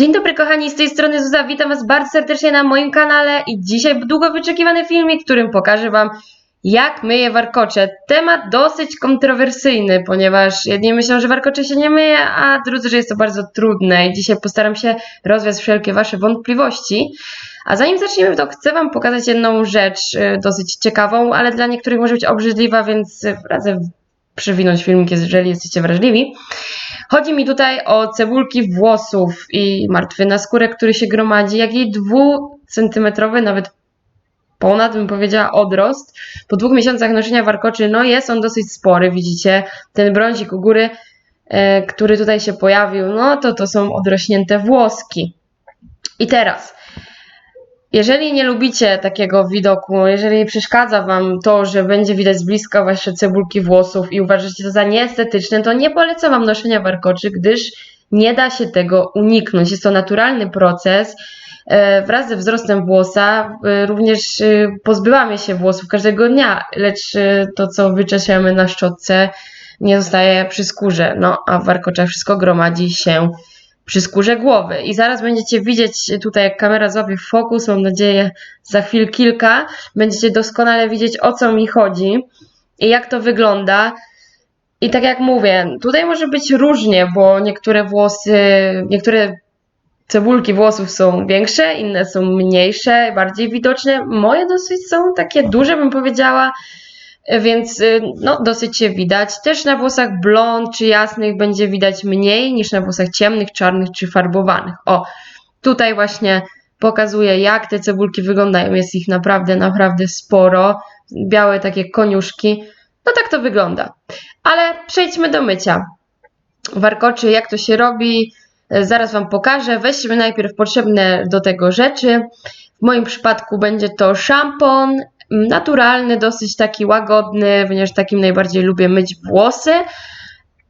Dzień dobry kochani, z tej strony Zuza, witam was bardzo serdecznie na moim kanale i dzisiaj długo wyczekiwany filmik, w którym pokażę wam jak myję warkocze. Temat dosyć kontrowersyjny, ponieważ jedni myślą, że warkocze się nie myje, a drudzy, że jest to bardzo trudne i dzisiaj postaram się rozwiać wszelkie wasze wątpliwości. A zanim zaczniemy, to chcę wam pokazać jedną rzecz y, dosyć ciekawą, ale dla niektórych może być obrzydliwa, więc y, radzę przewinąć filmik, jeżeli jesteście wrażliwi. Chodzi mi tutaj o cebulki włosów i martwy na skórę, który się gromadzi, jak i dwucentymetrowy, nawet ponad bym powiedziała odrost. Po dwóch miesiącach noszenia warkoczy, no jest on dosyć spory, widzicie, ten brązik u góry, e, który tutaj się pojawił, no to to są odrośnięte włoski. I teraz, jeżeli nie lubicie takiego widoku, jeżeli przeszkadza Wam to, że będzie widać z bliska Wasze cebulki włosów i uważacie to za nieestetyczne, to nie polecam Wam noszenia warkoczy, gdyż nie da się tego uniknąć. Jest to naturalny proces. E, Wraz ze wzrostem włosa e, również e, pozbywamy się włosów każdego dnia, lecz to, co wyczeszemy na szczotce, nie zostaje przy skórze. No, a w warkoczach wszystko gromadzi się przy skórze głowy. I zaraz będziecie widzieć tutaj, jak kamera złapie fokus, mam nadzieję za chwil kilka, będziecie doskonale widzieć o co mi chodzi i jak to wygląda. I tak jak mówię, tutaj może być różnie, bo niektóre włosy, niektóre cebulki włosów są większe, inne są mniejsze, bardziej widoczne. Moje dosyć są takie duże, bym powiedziała, więc y, no, dosyć się widać. Też na włosach blond czy jasnych będzie widać mniej niż na włosach ciemnych, czarnych czy farbowanych. O, tutaj właśnie pokazuję, jak te cebulki wyglądają. Jest ich naprawdę, naprawdę sporo. Białe takie koniuszki. No tak to wygląda. Ale przejdźmy do mycia. Warkoczy, jak to się robi, e, zaraz Wam pokażę. Weźmy najpierw potrzebne do tego rzeczy. W moim przypadku będzie to szampon, naturalny, dosyć taki łagodny, ponieważ takim najbardziej lubię myć włosy.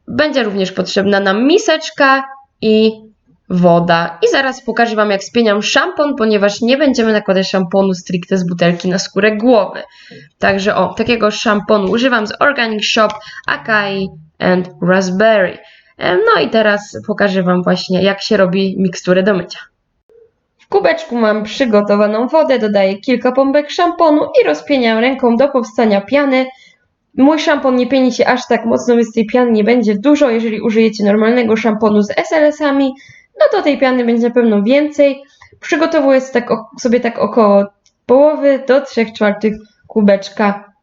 Będzie również potrzebna nam miseczka i woda. I zaraz pokażę Wam, jak spieniam szampon, ponieważ nie będziemy nakładać szamponu stricte z butelki na skórę głowy. Także o, takiego szamponu używam z Organic Shop Acai and Raspberry. E, No i teraz pokażę Wam właśnie, jak się robi miksturę do mycia. Kubeczku mam przygotowaną wodę, dodaję kilka pompek szamponu i rozpieniam ręką do powstania piany. Mój szampon nie pieni się aż tak mocno, więc tej piany nie będzie dużo. Jeżeli użyjecie normalnego szamponu z SLS-ami, no to tej piany będzie na pewno więcej. Przygotowuję tak, sobie tak około połowy do 3 czwartych kubeczka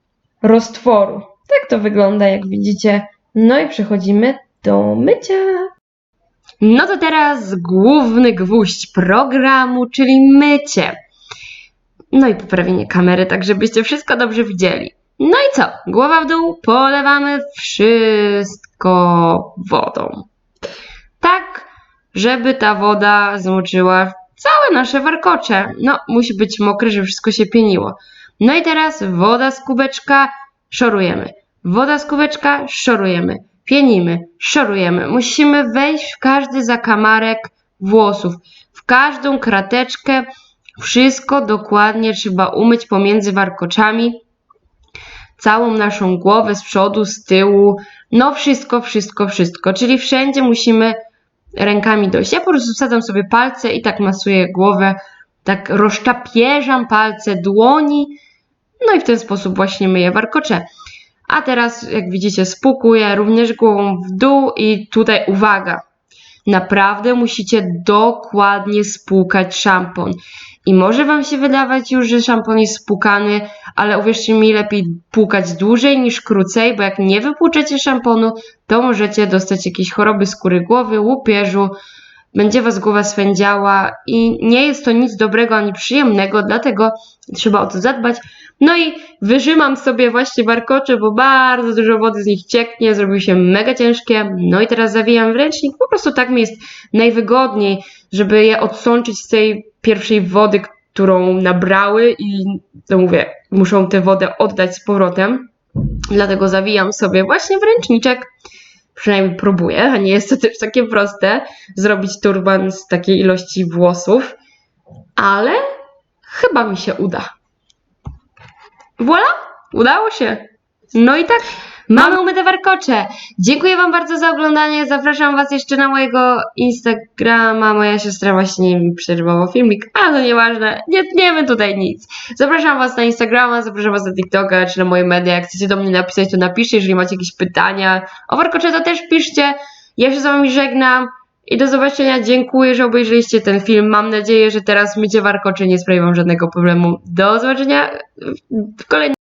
roztworu. Tak to wygląda, jak widzicie. No i przechodzimy do mycia. No to teraz główny gwóźdź programu, czyli mycie. No i poprawienie kamery, tak żebyście wszystko dobrze widzieli. No i co? Głowa w dół, polewamy wszystko wodą. Tak, żeby ta woda zmoczyła całe nasze warkocze. No, musi być mokre, żeby wszystko się pieniło. No i teraz woda z kubeczka, szorujemy. Woda z kubeczka, szorujemy. Pienimy, szorujemy. Musimy wejść w każdy zakamarek włosów, w każdą krateczkę. Wszystko dokładnie trzeba umyć pomiędzy warkoczami. Całą naszą głowę z przodu, z tyłu. No wszystko, wszystko, wszystko. Czyli wszędzie musimy rękami dojść. Ja po prostu wsadzam sobie palce i tak masuję głowę, tak rozczapierzam palce dłoni. No i w ten sposób właśnie myję warkocze. A teraz, jak widzicie, spukuję również głową w dół i tutaj uwaga. Naprawdę musicie dokładnie spłukać szampon. I może Wam się wydawać już, że szampon jest spłukany, ale uwierzcie mi, lepiej płukać dłużej niż krócej, bo jak nie wypłuczecie szamponu, to możecie dostać jakieś choroby skóry głowy, łupieżu, będzie Was głowa swędziała i nie jest to nic dobrego ani przyjemnego, dlatego trzeba o to zadbać. No i wyrzymam sobie właśnie warkocze, bo bardzo dużo wody z nich cieknie, zrobiły się mega ciężkie. No i teraz zawijam w ręcznik, po prostu tak mi jest najwygodniej, żeby je odsączyć z tej pierwszej wody, którą nabrały i to mówię, muszą tę wodę oddać z powrotem. Dlatego zawijam sobie właśnie w ręczniczek. Przynajmniej próbuję, a nie jest to też takie proste zrobić turban z takiej ilości włosów, ale chyba mi się uda. Voilà, udało się. No i tak Mamy umyte warkocze. Dziękuję Wam bardzo za oglądanie. Zapraszam Was jeszcze na mojego Instagrama. Moja siostra właśnie mi przerwała filmik, a no nieważne, nie tniemy tutaj nic. Zapraszam Was na Instagrama, zapraszam Was na TikToka czy na moje media. Jak chcecie do mnie napisać, to napiszcie. Jeżeli macie jakieś pytania o warkocze, to też piszcie. Ja się z Wami żegnam. I do zobaczenia. Dziękuję, że obejrzeliście ten film. Mam nadzieję, że teraz mycie warkoczy nie sprawi Wam żadnego problemu. Do zobaczenia w kolejnym